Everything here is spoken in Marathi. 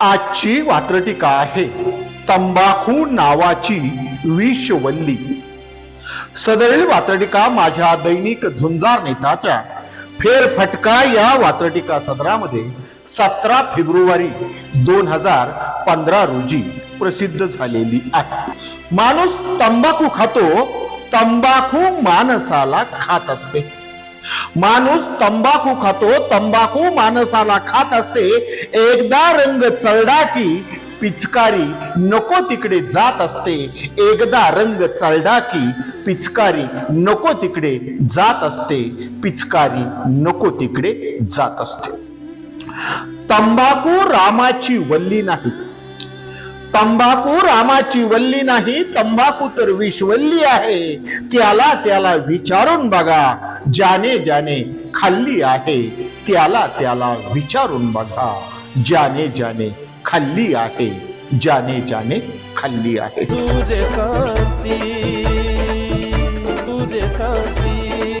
आजची वात्रटिका आहे तंबाखू नावाची विषवल्ली. सदैव वात्रटिका माझ्या दैनिक झुंजार नेताच्या फेरफटका या वात्रटिका सदरामध्ये सतरा फेब्रुवारी दोन हजार पंधरा रोजी प्रसिद्ध झालेली आहे. माणूस तंबाखू खातो तंबाखू माणसाला खात असते. माणूस तंबाखू खातो तंबाखू माणसाला खात असते. एकदा रंग चढला की पिचकारी नको तिकडे जात असते. एकदा रंग चढला की पिचकारी नको तिकडे जात असते. पिचकारी नको तिकडे जात असते. तंबाखू रामाची वल्ली नाही. तंबाखू रामाची वल्ली नाही. तंबाखू तर विषवल्ली आहे. त्याला त्याला विचारून बघा. ज्याने ज्याने खाल्ली आहे त्याला त्याला विचारून बघा. ज्याने ज्याने खाल्ली आहे ज्याने ज्याने खाल्ली आहे.